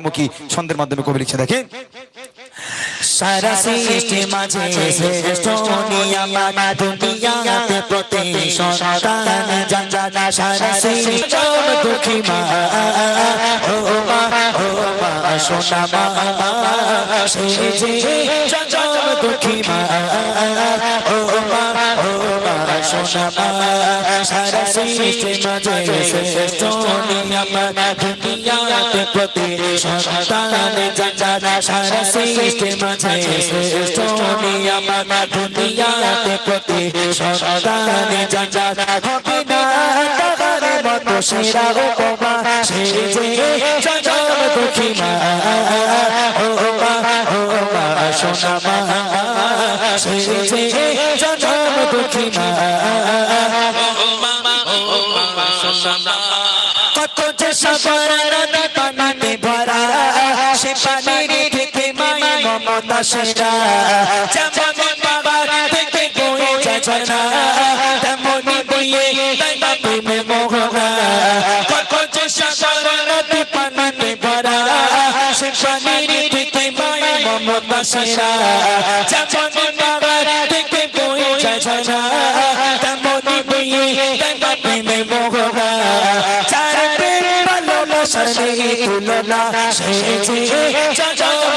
মুখী ছন্দের মাধ্যমে কবি লিখছে দেখেন। সারা সৃষ্টি মাঝে দুঃখী সোনা দুঃখী সারা সৃষ্টি মাঝে নিয়ামত দুনিয়াতে প্রতি সন্তান জানা সারা সৃষ্টি মাঝে নিয়ামত দুনিয়াতে প্রতি সন্তান জানা হবে না। তাহার মতো সেরা উপমা সে যে চঞ্চল দুঃখী মা। ও মা ও মা সোনা মা। সে যে দুঃখী মা কত যে সবার নদী পানিতে ভরা সে পানির থেকে মাই মমতা সেরা যেমন বাবার থেকে বয়ে যায় না তেমনি বইয়ে তাই না প্রেমে মোহনা কত যে সবার নদী পানিতে ভরা সে পানির থেকে মাই মমতা সেরা যেমন বাবার বয়ে যায় না তেমনি বইয়ে তাই না প্রেমে মোহনা চার প্রেম ভালোবাসার নেই তুলনা সে যে চঞ্চল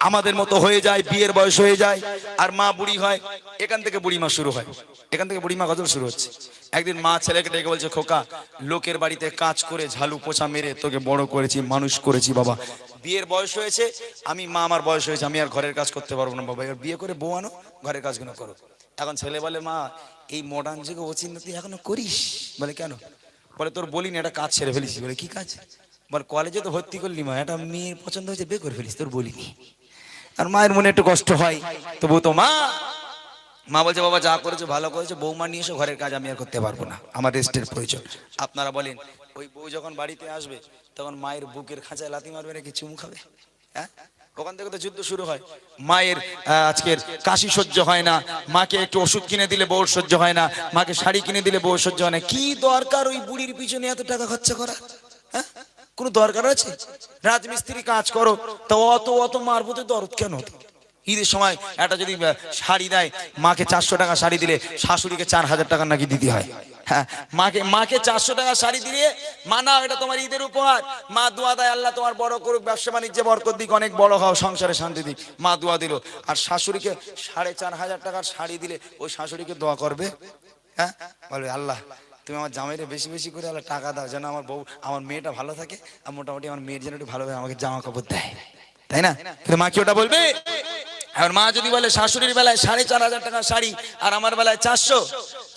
আমাদের মতো হয়ে যায়, বিয়ের বয়স হয়ে যায়, আর মা বুড়ি হয়, এখান থেকে বুড়ি মা শুরু হয়। এখান থেকে বুড়ি মা গজল শুরু হচ্ছে। একদিন মা ছেলেকে ডেকে বলছে, খোকা, লোকের বাড়িতে কাজ করে ঝালু পোছা মেরে তোকে বড় করেছি, মানুষ করেছি বাবা। বিয়ের বয়স হয়েছে, আমি, মা আমার বয়স হয়েছে, আমি আর ঘরের কাজ করতে পারব না বাবা। এবার বিয়ে করে বউ আনো, ঘরের কাজগুলো করো। এখন ছেলে বলে, মা, এই মডার্ন যুগে অচিন্ত তুই এখনও করিস? বলে, কেন? বলে, তোর বলিনি, একটা কাজ ছেড়ে ফেলিস বলে, কি কাজ? বল কলেজে তো ভর্তি করলি মা, একটা মেয়ের পছন্দ হয়েছে, বিয়ে করে ফেলিস তোর বলিনি। আর মায়ের মনে একটু কষ্ট হয়, তবু তো মা মা বলছে, বাবা, যা করেছ, ভালো করেছ, বৌমা নিয়ে এসো, ঘরের কাজ আমি আর করতে পারব না, আমার রেস্টের প্রয়োজন। আপনারা বলেন, ওই বউ যখন বাড়িতে আসবে, তখন মায়ের বুকের খাঁচায় লাথি মারবে নাকি, চুমু খাবে? হ্যাঁ? ওখান থেকে তো যুদ্ধ শুরু হয়। মায়ের আজকের কাশি সহ্য হয় না, মাকে একটু ওষুধ কিনে দিলে বউর সহ্য হয় না, মাকে শাড়ি কিনে দিলে বউর সহ্য হয় না। কি দরকার ওই বুড়ির পিছনে এত টাকা খরচা করা? কোনো দরকার আছে? রাজমিস্ত্রি কাজ করো, তা অত অত মারবো তো দরদ কেন? ঈদের সময় একটা যদি শাড়ি দেয়, মাকে চারশো টাকা শাড়ি দিলে শাশুড়িকে চার হাজার টাকা নাকি দিতে হয়? হ্যাঁ মাকে মাকে চারশো টাকা শাড়ি দিলে মা না এটা তোমার ঈদের উপহার। মা দোয়া দেয়, আল্লাহ তোমার বড় করুক, ব্যবসা বাণিজ্যে বরকত দিক, অনেক বড় হও, সংসারে শান্তি দিক। মা দোয়া দিল। আর শাশুড়িকে সাড়ে চার হাজার টাকার শাড়ি দিলে ওই শাশুড়িকে দোয়া করবে? হ্যাঁ? বলবে, আল্লাহ তুমি আমার জামাইরে বেশি বেশি করে আল্লাহ টাকা দাও, যেন আমার বউ, আমার মেয়েটা ভালো থাকে আর মোটামুটি আমার মেয়ের যেন একটু ভালোভাবে আমাকে জামা কাপড় দেয়। তাই না? মা কি ওটা বলবে? আর মা যদি বলে, শাশুড়ির বেলায় সাড়ে চার হাজার টাকা শাড়ি আর আমার বেলায় চারশো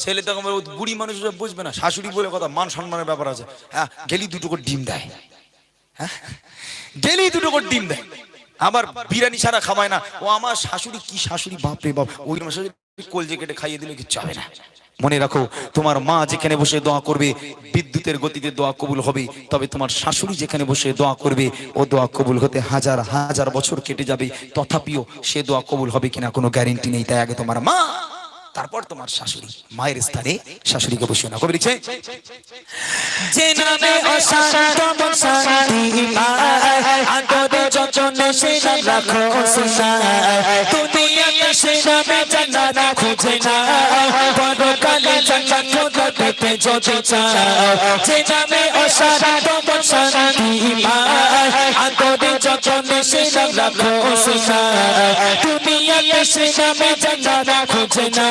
ছেলে তখন বুড়ি মানুষ বুঝবে না। শাশুড়ি বলে কথা, মান সম্মানের ব্যাপার আছে। হ্যাঁ গেলি দুটো করে ডিম দেয়। হ্যাঁ গেলি দুটো করে ডিম দেয়। আমার বিরিয়ানি ছাড়া খাওয়ায় না। ও আমার শাশুড়ি কি শাশুড়ি বাপরে বাপ। ওই শাশুড়ি কলজে কেটে খাইয়ে দিলে কিচ্ছু হবে না। মনে রাখো, তোমার মা যেখানে বসে দোয়া করবে, বিদ্যুতের গতিতে দোয়া কবুল হবে। তবে তোমার শাশুড়ি যেখানে বসে দোয়া করবে, ও দোয়া কবুল হতে হাজার হাজার বছর কেটে যাবে। তথাপিও সে দোয়া কবুল হবে কিনা কোনো গ্যারেন্টি নেই। তাই আগে তোমার মা, তারপর তোমার শাশুড়ি। মায়ের স্থানে শাশুড়িকে বসিয়ে না কবি লিখছে দুনিয়াতে নামে জান্নাত খুঁজে না। পরকালে জান্নাত খোদা পেতে যদি চাও যে নামে অশান্ত মন শান্তি পায় আদরে যতনে সে নাম রাখো সিনায় দুনিয়াতে সে নামে জান্নাত খুঁজে না।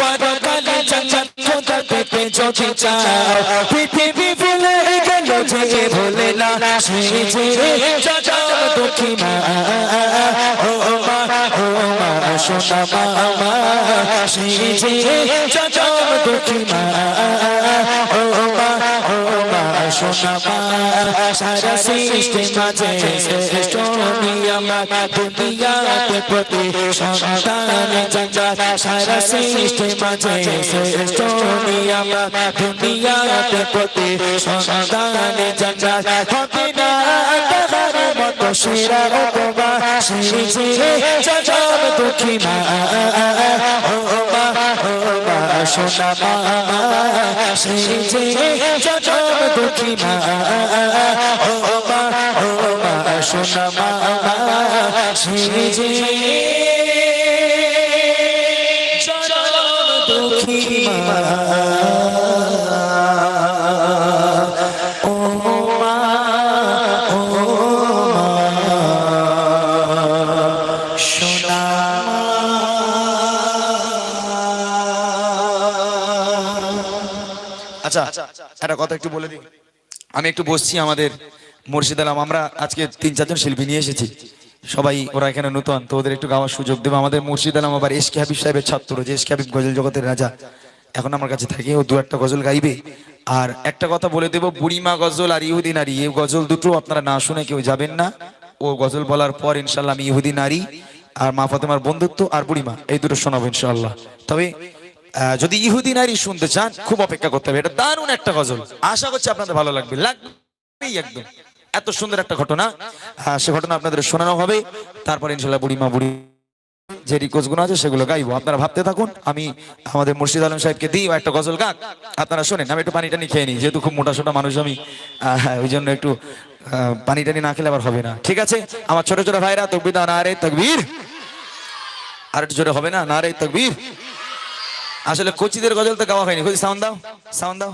পরকালে কালে জান্নাত খোদা পেতে যদি চাও পৃথিবী ভুলে গেল যে ভুলে না। দুঃখী মা। সোনা মা সে যে চাচাও দুঃখী মা ও মা ও মা সোনা মা সারা সৃষ্টি মাঝে শ্রেষ্ঠ নিয়ামত দুনিয়াতে প্রতি সন্তান জঞ্জাল সারা সৃষ্টি মাঝে শ্রেষ্ঠ প্রতি সন্তান জঞ্জাল সেরা উপমা সেই যে চচল দুঃখী মা। ও মা সোনা মা সেই যে চচল দুঃখী মা। ও মা সোনা মা সেই যে চচল দুঃখী মা। আচ্ছা একটা কথা একটু বলে দিই। আমি একটু বসছি আমাদের মুর্শিদ আলম। আমরা আজকে তিন, চারজন শিল্পী নিয়ে এসেছি। সবাই ওরা এখানে নতুন, তো ওদের একটু গাওয়ার সুযোগ দেবো। আমাদের মুর্শিদ আলম আবার এস কে হাবিব সাহেবের ছাত্র, যে এস কে হাবিব গজল জগতের রাজা। এখন আমার কাছে থাকে, ও দু একটা গজল গাইবে। আর একটা কথা বলে দেবো, বুড়িমা গজল আর ইহুদি নারী। এই গজল দুটো আপনারা না শুনে কেউ যাবেন না। ও গজল বলার পর ইনশাল্লাহ আমি ইহুদি নারী, আর মা ফাতেমার বন্ধুত্ব আর বুড়িমা, এই দুটো শোনাবো ইনশাল্লাহ তবে যদি ইহুদি নারী শুনতে চান, খুব অপেক্ষা করতে হবে। এটা দারুণ একটা গজল। আশা করছি আপনাদের ভালো লাগবে। লাগবেই একদম। এত সুন্দর একটা ঘটনা। সে ঘটনা আপনাদের শোনানো হবে। তারপর ইনশাল্লাহ বুড়িমা, বুড়ি যে রিকোয়েস্টগুলো আছে, সেগুলো গাইবো। আপনারা ভাবতে থাকুন, আমি আমাদের মুর্শিদ আলম সাহেবকে দিই একটা গজল গাক। আপনারা শোনেন, আমি একটু পানি টানি খেয়ে নিই। যেহেতু খুব মোটা সোটা মানুষ, আমি ওই জন্য একটু পানি টানি না খেলে আবার হবে না। ঠিক আছে? আমার ছোট ছোট ভাইরা তকবিদা না রে তকবীর। আর একটু জোরে হবে না? না রে তকবীর। আসলে কোচিদের গজল তো গাওয়া হয়নি। সাউন্ড দাও সাউন্ড দাও।